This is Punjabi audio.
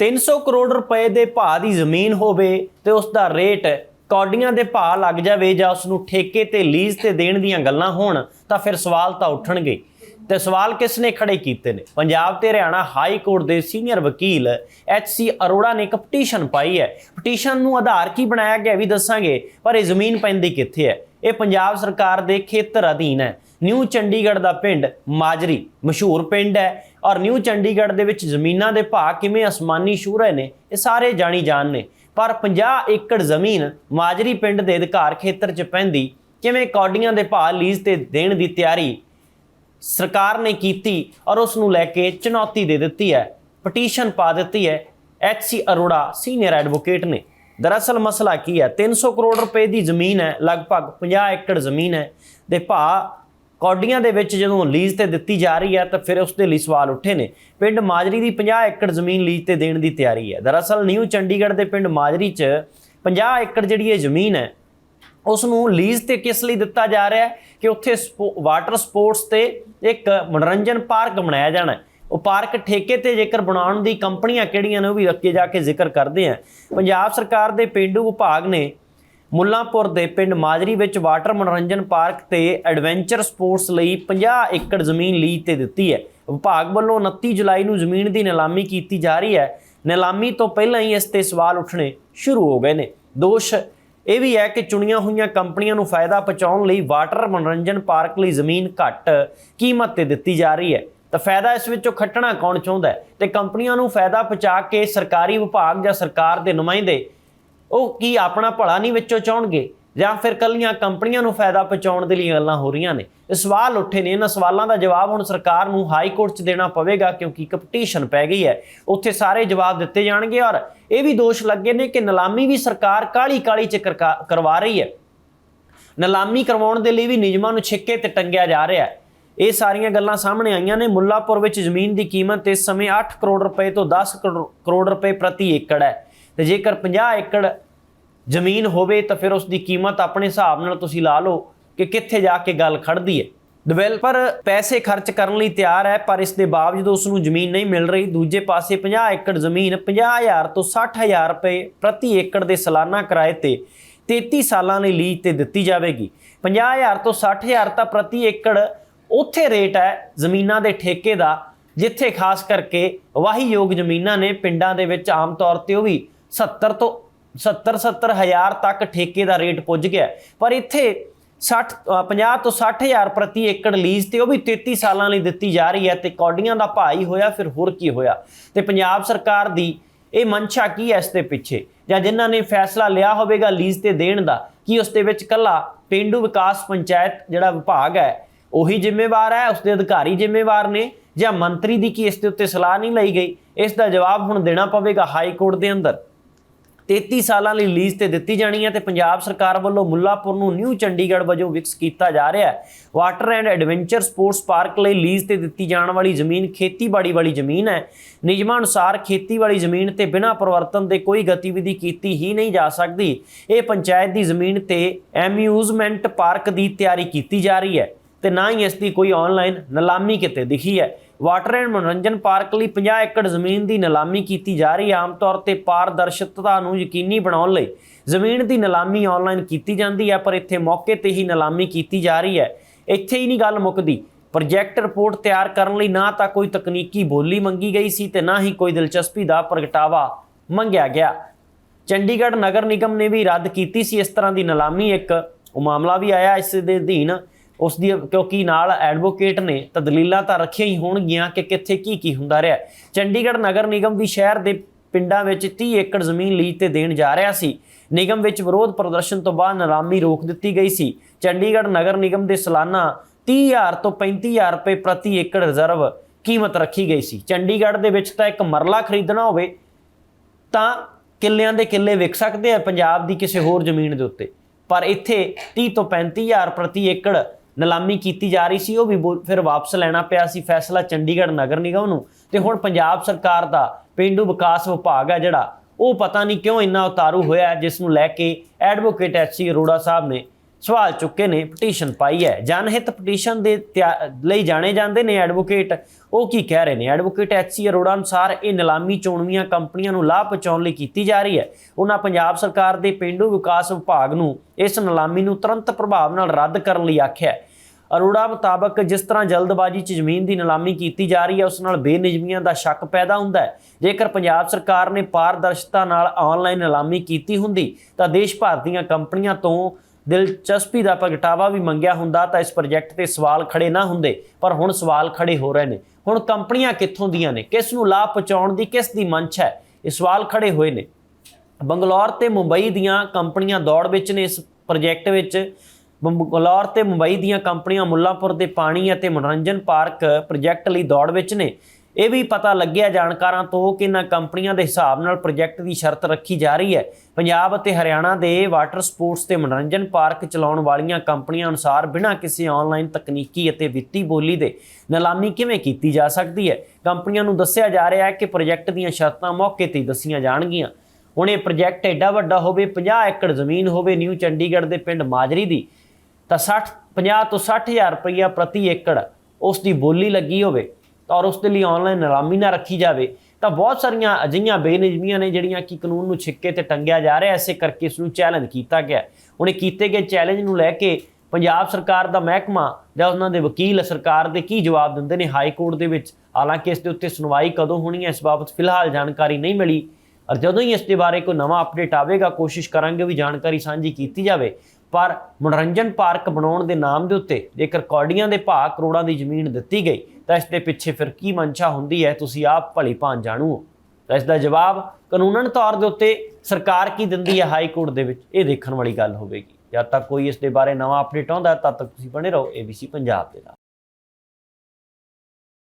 300 ਕਰੋੜ ਰੁਪਏ ਦੇ ਭਾਅ ਦੀ ਜ਼ਮੀਨ ਹੋਵੇ ਤੇ ਉਸ ਦਾ ਰੇਟ ਕੌਡੀਆਂ ਦੇ ਭਾਅ ਲੱਗ ਜਾਵੇ ਜਾਂ ਉਸ ਨੂੰ ਠੇਕੇ ਤੇ ਲੀਜ਼ ਤੇ ਦੇਣ ਦੀਆਂ ਗੱਲਾਂ ਹੋਣ, ਤਾਂ ਫਿਰ ਸਵਾਲ ਤਾਂ ਉੱਠਣਗੇ। ਤੇ ਸਵਾਲ ਕਿਸ ਨੇ ਖੜੇ ਕੀਤੇ ਨੇ? ਪੰਜਾਬ ਤੇ ਹਰਿਆਣਾ ਹਾਈ ਕੋਰਟ ਦੇ ਸੀਨੀਅਰ ਵਕੀਲ ਐਚ ਸੀ ਅਰੋੜਾ ਨੇ ਇੱਕ ਪਟੀਸ਼ਨ ਪਾਈ ਹੈ। ਪਟੀਸ਼ਨ ਨੂੰ ਆਧਾਰ ਕੀ ਬਣਾਇਆ ਗਿਆ ਵੀ ਦੱਸਾਂਗੇ, ਪਰ ਇਹ ਜ਼ਮੀਨ ਪੈਂਦੀ ਕਿੱਥੇ ਹੈ? ਇਹ ਪੰਜਾਬ ਸਰਕਾਰ ਦੇ ਖੇਤਰ ਅਧੀਨ ਹੈ। ਨਿਊ ਚੰਡੀਗੜ੍ਹ ਦਾ ਪਿੰਡ ਮਾਜਰੀ ਮਸ਼ਹੂਰ ਪਿੰਡ ਹੈ ਔਰ ਨਿਊ ਚੰਡੀਗੜ੍ਹ ਦੇ ਵਿੱਚ ਜ਼ਮੀਨਾਂ ਦੇ ਭਾਅ ਕਿਵੇਂ ਅਸਮਾਨੀ ਛੂਹ ਰਹੇ ਨੇ, ਇਹ ਸਾਰੇ ਜਾਣੀ ਜਾਣ ਨੇ। ਪਰ 50 ਏਕੜ ਜ਼ਮੀਨ ਮਾਜਰੀ ਪਿੰਡ ਦੇ ਅਧਿਕਾਰ ਖੇਤਰ 'ਚ ਪੈਂਦੀ, ਕਿਵੇਂ ਕੌਡੀਆਂ ਦੇ ਭਾਅ ਲੀਜ਼ ਤੇ ਦੇਣ ਦੀ ਤਿਆਰੀ ਸਰਕਾਰ ਨੇ ਕੀਤੀ ਔਰ ਉਸ ਨੂੰ ਲੈ ਕੇ ਚੁਣੌਤੀ ਦੇ ਦਿੱਤੀ ਹੈ, ਪਟੀਸ਼ਨ ਪਾ ਦਿੱਤੀ ਹੈ, H C Arora senior advocate ਨੇ। ਦਰਅਸਲ ਮਸਲਾ ਕੀ ਹੈ 300 ਕਰੋੜ ਰੁਪਏ ਦੀ ਜ਼ਮੀਨ ਹੈ, ਲਗਭਗ 50 ਏਕੜ ਜ਼ਮੀਨ ਹੈ, ਦੇ ਭਾਅ ਕੌਡੀਆਂ ਦੇ ਵਿੱਚ ਜਦੋਂ ਲੀਜ਼ ਤੇ ਦਿੱਤੀ ਜਾ ਰਹੀ ਹੈ ਤਾਂ ਫਿਰ ਉਸ ਦੇ ਲਈ ਸਵਾਲ ਉੱਠੇ ਨੇ। ਪਿੰਡ ਮਾਜਰੀ ਦੀ 50 ਏਕੜ ਜ਼ਮੀਨ ਲੀਜ਼ ਤੇ ਦੇਣ ਦੀ ਤਿਆਰੀ ਹੈ। ਦਰਅਸਲ ਨਿਊ ਚੰਡੀਗੜ੍ਹ ਦੇ ਪਿੰਡ ਮਾਜਰੀ 'ਚ 50 ਏਕੜ ਜਿਹੜੀ ਇਹ ਜ਼ਮੀਨ ਹੈ, ਉਸ ਨੂੰ ਲੀਜ਼ ਤੇ ਕਿਸ ਲਈ ਦਿੱਤਾ ਜਾ ਰਿਹਾ ਹੈ ਕਿ ਉੱਥੇ ਵਾਟਰ ਸਪੋਰਟਸ ਤੇ ਇੱਕ ਮਨੋਰੰਜਨ ਪਾਰਕ ਬਣਾਇਆ ਜਾਣਾ ਹੈ। ਉਹ ਪਾਰਕ ਠੇਕੇ ਤੇ ਜੇਕਰ ਬਣਾਉਣ ਦੀ ਕੰਪਨੀਆਂ ਕਿਹੜੀਆਂ ਨੇ ਉਹ ਵੀ ਅੱਗੇ ਜਾ ਕੇ ਜ਼ਿਕਰ ਕਰਦੇ ਆ। ਪੰਜਾਬ ਸਰਕਾਰ ਦੇ ਪਿੰਡੂ ਵਿਭਾਗ ਨੇ ਮੁੱਲਾਂਪੁਰ ਦੇ ਪਿੰਡ ਮਾਜਰੀ ਵਿੱਚ ਵਾਟਰ ਮਨੋਰੰਜਨ ਪਾਰਕ ਤੇ ਐਡਵੈਂਚਰ ਸਪੋਰਟਸ ਲਈ 50 ਏਕੜ ਜ਼ਮੀਨ ਲੀਜ਼ ਤੇ ਦਿੱਤੀ ਹੈ। ਵਿਭਾਗ ਵੱਲੋਂ 29 ਜੁਲਾਈ ਨੂੰ ਜ਼ਮੀਨ ਦੀ ਨਿਲਾਮੀ ਕੀਤੀ ਜਾ ਰਹੀ ਹੈ। ਨਿਲਾਮੀ ਤੋਂ ਪਹਿਲਾਂ ਹੀ ਇਸ ਤੇ ਸਵਾਲ ਉੱਠਣੇ ਸ਼ੁਰੂ ਹੋ ਗਏ ਨੇ। ਦੋਸ਼ ਇਹ ਵੀ ਹੈ ਕਿ ਚੁਣੀਆਂ ਹੋਈਆਂ ਕੰਪਨੀਆਂ ਨੂੰ ਫਾਇਦਾ ਪਹੁੰਚਾਉਣ ਲਈ ਵਾਟਰ ਮਨੋਰੰਜਨ ਪਾਰਕ ਲਈ ਜ਼ਮੀਨ ਘੱਟ ਕੀਮਤ ਤੇ ਦਿੱਤੀ ਜਾ ਰਹੀ ਹੈ। ਤਾਂ ਫਾਇਦਾ ਇਸ ਵਿੱਚੋਂ ਖੱਟਣਾ ਕੌਣ ਚਾਹੁੰਦਾ ਹੈ? ਤੇ ਕੰਪਨੀਆਂ ਨੂੰ ਫਾਇਦਾ ਪਹੁੰਚਾ ਕੇ ਸਰਕਾਰੀ ਵਿਭਾਗ ਜਾਂ ਸਰਕਾਰ ਦੇ ਨੁਮਾਇੰਦੇ ਉਹ ਕੀ ਆਪਣਾ ਭਲਾ ਨਹੀਂ ਵਿੱਚੋਂ ਚਾਹਣਗੇ ਜਾਂ ਫਿਰ ਕੱਲੀਆਂ ਕੰਪਨੀਆਂ ਨੂੰ ਫਾਇਦਾ ਪਹੁੰਚਾਉਣ ਦੇ ਲਈ ਗੱਲਾਂ ਹੋ ਰਹੀਆਂ ਨੇ? ਇਹ ਸਵਾਲ ਉੱਠੇ ਨੇ, ਇਹਨਾਂ ਸਵਾਲਾਂ ਦਾ ਜਵਾਬ ਹੁਣ ਸਰਕਾਰ ਨੂੰ ਹਾਈ ਕੋਰਟ 'ਚ ਦੇਣਾ ਪਵੇਗਾ ਕਿਉਂਕਿ ਇੱਕ ਪੈ ਗਈ ਹੈ। ਉੱਥੇ ਸਾਰੇ ਜਵਾਬ ਦਿੱਤੇ ਜਾਣਗੇ ਔਰ ਇਹ ਵੀ ਦੋਸ਼ ਲੱਗੇ ਨੇ ਕਿ ਨਿਲਾਮੀ ਵੀ ਸਰਕਾਰ ਕਾਲੀ ਕਾਲੀ 'ਚ ਕਰਕਾ- ਕਰਵਾ ਰਹੀ ਹੈ। ਨਿਲਾਮੀ ਕਰਵਾਉਣ ਦੇ ਲਈ ਵੀ ਨਿਯਮਾਂ ਨੂੰ ਛਿੱਕੇ ਤੇ ਟੰਗਿਆ ਜਾ ਰਿਹਾ ਹੈ। ਇਹ ਸਾਰੀਆਂ ਗੱਲਾਂ ਸਾਹਮਣੇ ਆਈਆਂ ਨੇ। ਮੁੱਲਾਪੁਰ ਵਿੱਚ ਜ਼ਮੀਨ ਦੀ ਕੀਮਤ ਇਸ ਸਮੇਂ 8 ਕਰੋੜ ਰੁਪਏ ਤੋਂ 10 ਕਰੋ- ਕਰੋੜ ਰੁਪਏ ਪ੍ਰਤੀ ਏਕੜ ਹੈ। ਤੇ ਜੇਕਰ 50 ਏਕੜ ਜ਼ਮੀਨ ਹੋਵੇ ਤਾਂ ਫਿਰ ਉਸ ਦੀ ਕੀਮਤ ਆਪਣੇ ਹਿਸਾਬ ਨਾਲ ਤੁਸੀਂ ਲਾ ਲਓ ਕਿ ਕਿੱਥੇ ਜਾ ਕੇ ਗੱਲ ਖੜਦੀ ਹੈ। ਡਿਵੈਲਪਰ ਪੈਸੇ ਖਰਚ ਕਰਨ ਲਈ ਤਿਆਰ ਹੈ, ਪਰ ਇਸ ਦੇ ਬਾਵਜੂਦ ਉਸ ਨੂੰ ਜ਼ਮੀਨ ਨਹੀਂ ਮਿਲ ਰਹੀ। ਦੂਜੇ ਪਾਸੇ 50 ਏਕੜ ਜ਼ਮੀਨ 50000 ਤੋਂ 60000 ਰੁਪਏ ਪ੍ਰਤੀ ਏਕੜ ਦੇ ਸਾਲਾਨਾ ਕਿਰਾਏ ਤੇ 33 ਸਾਲਾਂ ਲਈ ਲੀਜ਼ ਤੇ ਦਿੱਤੀ ਜਾਵੇਗੀ। 50000 ਤੋਂ 60000 ਤਾਂ ਪ੍ਰਤੀ ਏਕੜ ਉੱਥੇ ਰੇਟ ਹੈ ਜ਼ਮੀਨਾਂ ਦੇ ਠੇਕੇ ਦਾ, ਜਿੱਥੇ ਖਾਸ ਕਰਕੇ ਵਾਹੀਯੋਗ ਜ਼ਮੀਨਾਂ ਨੇ ਪਿੰਡਾਂ ਦੇ ਵਿੱਚ ਆਮ ਤੌਰ ਤੇ ਉਹ ਵੀ 70 ਤੋਂ 70 70 ਹਜ਼ਾਰ ਤੱਕ ਠੇਕੇ ਦਾ ਰੇਟ ਪੁੱਜ ਗਿਆ ਪਰ ਇੱਥੇ 60 ਅ, 50 ਤੋਂ 60 ਹਜ਼ਾਰ ਪ੍ਰਤੀ ਏਕੜ ਲੀਜ਼ ਤੇ ਉਹ ਵੀ 33 ਸਾਲਾਂ ਲਈ ਦਿੱਤੀ ਜਾ ਰਹੀ ਹੈ ਤੇ ਕੌਡੀਆਂ ਦਾ ਭਾਅ ਹੀ ਹੋਇਆ ਫਿਰ ਹੋਰ ਕੀ ਹੋਇਆ? ਤੇ ਪੰਜਾਬ ਸਰਕਾਰ ਦੀ ਇਹ ਮਨਸ਼ਾ ਕੀ ਹੈ ਇਸ ਦੇ ਪਿੱਛੇ? ਜਾਂ ਜਿਨ੍ਹਾਂ ਨੇ ਫੈਸਲਾ ਲਿਆ ਹੋਵੇਗਾ ਲੀਜ਼ ਤੇ ਦੇਣ ਦਾ ਕੀ ਉਸ ਦੇ ਵਿੱਚ ਕੱਲਾ ਪਿੰਡੂ ਵਿਕਾਸ ਪੰਚਾਇਤ ਜਿਹੜਾ ਵਿਭਾਗ ਹੈ ਉਹੀ ਜ਼ਿੰਮੇਵਾਰ ਹੈ? ਉਸ ਦੇ ਅਧਿਕਾਰੀ ਜ਼ਿੰਮੇਵਾਰ ਨੇ? ਜਾਂ ਮੰਤਰੀ ਦੀ ਕੀ ਇਸ ਦੇ ਉੱਤੇ ਸਲਾਹ ਨਹੀਂ ਲਈ ਗਈ? ਇਸ ਦਾ ਜਵਾਬ ਹੁਣ ਦੇਣਾ ਪਵੇਗਾ ਹਾਈ ਕੋਰਟ ਦੇ ਅੰਦਰ। 33 ਸਾਲਾਂ ਲਈ ਲੀਜ਼ ਤੇ ਦਿੱਤੀ ਜਾਣੀ ਹੈ ਤੇ ਪੰਜਾਬ ਸਰਕਾਰ ਵੱਲੋਂ ਮੁੱਲਾਪੁਰ ਨੂੰ ਨਿਊ ਚੰਡੀਗੜ੍ਹ ਵਜੋਂ ਵਿਕਸ ਕੀਤਾ ਜਾ ਰਿਹਾ ਹੈ। Water and adventure sports park ਲਈ ਲੀਜ਼ ਤੇ ਦਿੱਤੀ ਜਾਣ ਵਾਲੀ ਜ਼ਮੀਨ ਖੇਤੀਬਾੜੀ ਵਾਲੀ ਜ਼ਮੀਨ ਹੈ। ਨਿਯਮਾਂ ਅਨੁਸਾਰ ਖੇਤੀ ਵਾਲੀ ਜ਼ਮੀਨ ਤੇ ਬਿਨਾਂ ਪਰਿਵਰਤਨ ਦੇ ਕੋਈ ਗਤੀਵਿਧੀ ਕੀਤੀ ਹੀ ਨਹੀਂ ਜਾ ਸਕਦੀ। ਇਹ ਪੰਚਾਇਤ ਦੀ ਜ਼ਮੀਨ ਤੇ ਐਮਿਊਜ਼ਮੈਂਟ ਪਾਰਕ ਦੀ ਤਿਆਰੀ ਕੀਤੀ ਜਾ ਰਹੀ ਹੈ ਤੇ ਨਾ ਹੀ ਇਸ ਦੀ ਕੋਈ ਆਨਲਾਈਨ ਨਿਲਾਮੀ ਕਿਤੇ ਦਿਖੀ ਹੈ। ਵਾਟਰ ਐਂਡ ਮਨੋਰੰਜਨ ਪਾਰਕ ਲਈ 50 ਏਕੜ ਜ਼ਮੀਨ ਦੀ ਨਿਲਾਮੀ ਕੀਤੀ ਜਾ ਰਹੀ ਹੈ। ਆਮ ਤੌਰ ਤੇ ਪਾਰਦਰਸ਼ਕਤਾ ਨੂੰ ਯਕੀਨੀ ਬਣਾਉਣ ਲਈ ਜ਼ਮੀਨ ਦੀ ਨਿਲਾਮੀ ਆਨਲਾਈਨ ਕੀਤੀ ਜਾਂਦੀ ਹੈ, ਪਰ ਇੱਥੇ ਮੌਕੇ ਤੇ ਹੀ ਨਿਲਾਮੀ ਕੀਤੀ ਜਾ ਰਹੀ ਹੈ। ਇੱਥੇ ਹੀ ਨਹੀਂ ਗੱਲ ਮੁੱਕਦੀ। ਪ੍ਰੋਜੈਕਟ ਰਿਪੋਰਟ ਤਿਆਰ ਕਰਨ ਲਈ ਨਾ ਤਾਂ ਕੋਈ ਤਕਨੀਕੀ ਬੋਲੀ ਮੰਗੀ ਗਈ ਸੀ ਤੇ ਨਾ ਹੀ ਕੋਈ ਦਿਲਚਸਪੀ ਦਾ ਪ੍ਰਗਟਾਵਾ ਮੰਗਿਆ ਗਿਆ। ਚੰਡੀਗੜ੍ਹ ਨਗਰ ਨਿਗਮ ਨੇ ਵੀ ਰੱਦ ਕੀਤੀ ਸੀ। ਇਸ ਤਰ੍ਹਾਂ ਦੀ ਨਿਲਾਮੀ ਇੱਕ ਉਹ ਮਾਮਲਾ ਵੀ ਆਇਆ, ਇਸ ਦੇ ਅਧੀਨ ਉਸ ਦੀ ਕਿਉਂਕਿ ਨਾਲ ਐਡਵੋਕੇਟ ਨੇ ਤਾਂ ਦਲੀਲਾਂ ਤਾਂ ਰੱਖੀਆਂ ਹੀ ਹੋਣਗੀਆਂ ਕਿ ਕਿੱਥੇ ਕੀ ਕੀ ਹੁੰਦਾ ਰਿਹਾ। ਚੰਡੀਗੜ੍ਹ ਨਗਰ ਨਿਗਮ ਵੀ ਸ਼ਹਿਰ ਦੇ ਪਿੰਡਾਂ ਵਿੱਚ 30 ਏਕੜ ਜ਼ਮੀਨ ਲੀਜ਼ ਤੇ ਦੇਣ ਜਾ ਰਿਹਾ ਸੀ। ਨਿਗਮ ਵਿੱਚ ਵਿਰੋਧ ਪ੍ਰਦਰਸ਼ਨ ਤੋਂ ਬਾਅਦ ਨਿਲਾਮੀ ਰੋਕ ਦਿੱਤੀ ਗਈ ਸੀ। ਚੰਡੀਗੜ੍ਹ ਨਗਰ ਨਿਗਮ ਦੇ ਸਾਲਾਨਾ 30000 ਤੋਂ 35000 ਰੁਪਏ ਪ੍ਰਤੀ ਏਕੜ ਰਿਜ਼ਰਵ ਕੀਮਤ ਰੱਖੀ ਗਈ ਸੀ। ਚੰਡੀਗੜ੍ਹ ਦੇ ਵਿੱਚ ਤਾਂ ਇੱਕ ਮਰਲਾ ਖਰੀਦਣਾ ਹੋਵੇ ਤਾਂ ਕਿੱਲਿਆਂ ਦੇ ਕਿੱਲੇ ਵਿਕ ਸਕਦੇ ਆ ਪੰਜਾਬ ਦੀ ਕਿਸੇ ਹੋਰ ਜ਼ਮੀਨ ਦੇ ਉੱਤੇ। ਪਰ ਇੱਥੇ 30 ਤੋਂ 35000 ਪ੍ਰਤੀ ਏਕੜ ਨਿਲਾਮੀ ਕੀਤੀ ਜਾ ਰਹੀ ਸੀ, ਉਹ ਵੀ ਬੋ- ਫਿਰ ਵਾਪਸ ਲੈਣਾ ਪਿਆ ਸੀ ਫੈਸਲਾ ਚੰਡੀਗੜ੍ਹ ਨਗਰ ਨਿਗਮ ਨੂੰ। ਤੇ ਹੁਣ ਪੰਜਾਬ ਸਰਕਾਰ ਦਾ ਪਿੰਡੂ ਵਿਕਾਸ ਵਿਭਾਗ ਹੈ ਜਿਹੜਾ, ਉਹ ਪਤਾ ਨਹੀਂ ਕਿਉਂ ਇੰਨਾ ਉਤਾਰੂ ਹੋਇਆ ਜਿਸ ਨੂੰ ਲੈ ਕੇ ਐਡਵੋਕੇਟ ਐਚਸੀ ਅਰੋੜਾ ਸਾਹਿਬ ਨੇ ਸਵਾਲ ਚੁੱਕੇ ਨੇ ਪਟੀਸ਼ਨ ਪਾਈ ਹੈ। ਜਨਹਿਤ ਪਟੀਸ਼ਨ ਦੇ ਤਿਆ- ਲਈ ਜਾਣੇ ਜਾਂਦੇ ਨੇ ਐਡਵੋਕੇਟ ਉਹ ਕੀ ਕਹਿ ਰਹੇ ਨੇ? ਐਡਵੋਕੇਟ ਐਚਸੀ ਅਰੋੜਾ ਅਨੁਸਾਰ ਇਹ ਨਿਲਾਮੀ ਚੋਣਵੀਆਂ ਕੰਪਨੀਆਂ ਨੂੰ ਲਾਭ ਪਹੁੰਚਾਉਣ ਲਈ ਕੀਤੀ ਜਾ ਰਹੀ ਹੈ। ਉਹਨਾਂ ਪੰਜਾਬ ਸਰਕਾਰ ਦੇ ਪਿੰਡੂ ਵਿਕਾਸ ਵਿਭਾਗ ਨੂੰ ਇਸ ਨਿਲਾਮੀ ਨੂੰ ਤੁਰੰਤ ਪ੍ਰਭਾਵ ਨਾਲ ਰੱਦ ਕਰਨ ਲਈ ਆਖਿਆ ਹੈ। ਅਰੋੜਾ ਮੁਤਾਬਕ ਜਿਸ ਤਰ੍ਹਾਂ ਜਲਦਬਾਜ਼ੀ 'ਚ ਜ਼ਮੀਨ ਦੀ ਨਿਲਾਮੀ ਕੀਤੀ ਜਾ ਰਹੀ ਹੈ, ਉਸ ਨਾਲ ਬੇਨਿਯਮੀਆਂ ਦਾ ਸ਼ੱਕ ਪੈਦਾ ਹੁੰਦਾ ਹੈ। ਜੇਕਰ ਪੰਜਾਬ ਸਰਕਾਰ ਨੇ ਪਾਰਦਰਸ਼ਤਾ ਨਾਲ ਆਨਲਾਈਨ ਨਿਲਾਮੀ ਕੀਤੀ ਹੁੰਦੀ, ਤਾਂ ਦੇਸ਼ ਭਰ ਦੀਆਂ ਕੰਪਨੀਆਂ ਤੋਂ ਦਿਲਚਸਪੀ ਦਾ ਪ੍ਰਗਟਾਵਾ ਵੀ ਮੰਗਿਆ ਹੁੰਦਾ ਤਾਂ ਇਸ ਪ੍ਰੋਜੈਕਟ ਤੇ ਸਵਾਲ ਖੜੇ ਨਾ ਹੁੰਦੇ, ਪਰ ਹੁਣ ਸਵਾਲ ਖੜੇ ਹੋ ਰਹੇ ਨੇ। ਹੁਣ ਕੰਪਨੀਆਂ ਕਿੱਥੋਂ ਦੀਆਂ ਨੇ? ਕਿਸ ਨੂੰ ਲਾਭ ਪਹੁੰਚਾਉਣ ਦੀ ਕਿਸ ਦੀ ਮੰਚ ਹੈ? ਇਹ ਸਵਾਲ ਖੜੇ ਹੋਏ ਨੇ। ਬੰਗਲੌਰ ਤੇ ਮੁੰਬਈ ਦੀਆਂ ਕੰਪਨੀਆਂ ਦੌੜ ਵਿੱਚ ਨੇ ਇਸ ਪ੍ਰੋਜੈਕਟ ਵਿੱਚ। ਬੰਗਲੌਰ ਤੇ ਮੁੰਬਈ ਦੀਆਂ ਕੰਪਨੀਆਂ ਮੁੱਲਾਂਪੁਰ ਦੇ ਪਾਣੀ ਅਤੇ ਮਨੋਰੰਜਨ ਪਾਰਕ ਪ੍ਰੋਜੈਕਟ ਲਈ ਦੌੜ ਵਿੱਚ ਨੇ। ਇਹ ਵੀ ਪਤਾ ਲੱਗਿਆ ਜਾਣਕਾਰਾਂ ਤੋਂ ਕਿ ਇਹਨਾਂ ਕੰਪਨੀਆਂ ਦੇ ਹਿਸਾਬ ਨਾਲ ਪ੍ਰੋਜੈਕਟ ਦੀ ਸ਼ਰਤ ਰੱਖੀ ਜਾ ਰਹੀ ਹੈ। ਪੰਜਾਬ ਅਤੇ ਹਰਿਆਣਾ ਦੇ ਵਾਟਰ ਸਪੋਰਟਸ ਤੇ ਮਨੋਰੰਜਨ ਪਾਰਕ ਚਲਾਉਣ ਵਾਲੀਆਂ ਕੰਪਨੀਆਂ ਅਨੁਸਾਰ ਬਿਨਾਂ ਕਿਸੇ ਆਨਲਾਈਨ ਤਕਨੀਕੀ ਅਤੇ ਵਿੱਤੀ ਬੋਲੀ ਦੇ ਨਿਲਾਮੀ ਕਿਵੇਂ ਕੀਤੀ ਜਾ ਸਕਦੀ ਹੈ? ਕੰਪਨੀਆਂ ਨੂੰ ਦੱਸਿਆ ਜਾ ਰਿਹਾ ਹੈ ਕਿ ਪ੍ਰੋਜੈਕਟ ਦੀਆਂ ਸ਼ਰਤਾਂ ਮੌਕੇ ਤੇ ਦੱਸੀਆਂ ਜਾਣਗੀਆਂ। ਹੁਣ ਇਹ ਪ੍ਰੋਜੈਕਟ ਐਡਾ ਵੱਡਾ ਹੋਵੇ 50 ਏਕੜ ਜ਼ਮੀਨ ਹੋਵੇ ਨਿਊ ਚੰਡੀਗੜ੍ਹ ਦੇ ਪਿੰਡ ਮਾਜਰੀ ਦੀ, ਤਾਂ 60 50 ਤੋਂ 60000 ਰੁਪਈਆ ਪ੍ਰਤੀ ਏਕੜ ਉਸ ਦੀ ਬੋਲੀ ਲੱਗੀ ਹੋਵੇ। ਔਰ ਉਸ ਦੇ ਲਈ ਆਨਲਾਈਨ ਨਿਲਾਮੀ ਨਾ ਰੱਖੀ ਜਾਵੇ। ਤਾਂ ਬਹੁਤ ਸਾਰੀਆਂ ਅਜਿਹੀਆਂ ਬੇਨਿਯਮੀਆਂ ਨੇ ਜਿਹੜੀਆਂ ਕਿ ਕਾਨੂੰਨ ਨੂੰ ਛਿੱਕੇ ਤੇ ਟੰਗਿਆ ਜਾ ਰਿਹਾ ਐਸੇ ਕਰਕੇ ਇਸ ਨੂੰ ਚੈਲੰਜ ਕੀਤਾ ਗਿਆ। ਹੁਣ ਇਹ ਕੀਤੇ ਗਏ ਚੈਲੰਜ ਨੂੰ ਲੈ ਕੇ ਪੰਜਾਬ ਸਰਕਾਰ ਦਾ ਮਹਿਕਮਾ ਜਾਂ ਉਹਨਾਂ ਦੇ ਵਕੀਲ ਸਰਕਾਰ ਦੇ ਕੀ ਜਵਾਬ ਦਿੰਦੇ ਨੇ ਹਾਈ ਕੋਰਟ ਦੇ ਵਿੱਚ? ਹਾਲਾਂਕਿ ਇਸ ਦੇ ਉੱਤੇ ਸੁਣਵਾਈ ਕਦੋਂ ਹੋਣੀ ਹੈ, ਇਸ ਬਾਬਤ ਫਿਲਹਾਲ ਜਾਣਕਾਰੀ ਨਹੀਂ ਮਿਲੀ। ਔਰ ਜਦੋਂ ਹੀ ਇਸ ਦੇ ਬਾਰੇ ਕੋਈ ਨਵਾਂ ਅਪਡੇਟ ਆਵੇਗਾ, ਕੋਸ਼ਿਸ਼ ਕਰਾਂਗੇ ਵੀ ਜਾਣਕਾਰੀ ਸਾਂਝੀ ਕੀਤੀ ਜਾਵੇ। ਪਰ ਮਨੋਰੰਜਨ ਪਾਰਕ ਬਣਾਉਣ ਦੇ ਨਾਮ ਦੇ ਉੱਤੇ ਜੇਕਰ ਕੌਡੀਆਂ ਦੇ ਭਾਅ ਕਰੋੜਾਂ ਦੀ ਜ਼ਮੀਨ ਦਿੱਤੀ ਗਈ ਤਾਂ ਇਸ ਦੇ ਪਿੱਛੇ ਫਿਰ ਕੀ ਮਨਸ਼ਾ ਹੁੰਦੀ ਹੈ? ਤੁਸੀਂ ਆਪ ਭਲੀ ਭਾਂ ਜਾਣੋ। ਤਾਂ ਇਸ ਦਾ ਜਵਾਬ ਕਾਨੂੰਨਨ ਤੌਰ ਦੇ ਉੱਤੇ ਸਰਕਾਰ ਕੀ ਦਿੰਦੀ ਹੈ ਹਾਈ ਕੋਰਟ ਦੇ ਵਿੱਚ? ਇਹ ਦੇਖਣ ਵਾਲੀ ਗੱਲ ਹੋਵੇਗੀ। ਜਦ ਤੱਕ ਕੋਈ ਇਸ ਦੇ ਬਾਰੇ ਨਵਾਂ ਅਪਡੇਟ ਆਉਂਦਾ ਤਦ ਤੱਕ ਤੁਸੀਂ ਬਣੇ ਰਹੋ ABC ਪੰਜਾਬ ਦੇ ਨਾਲ।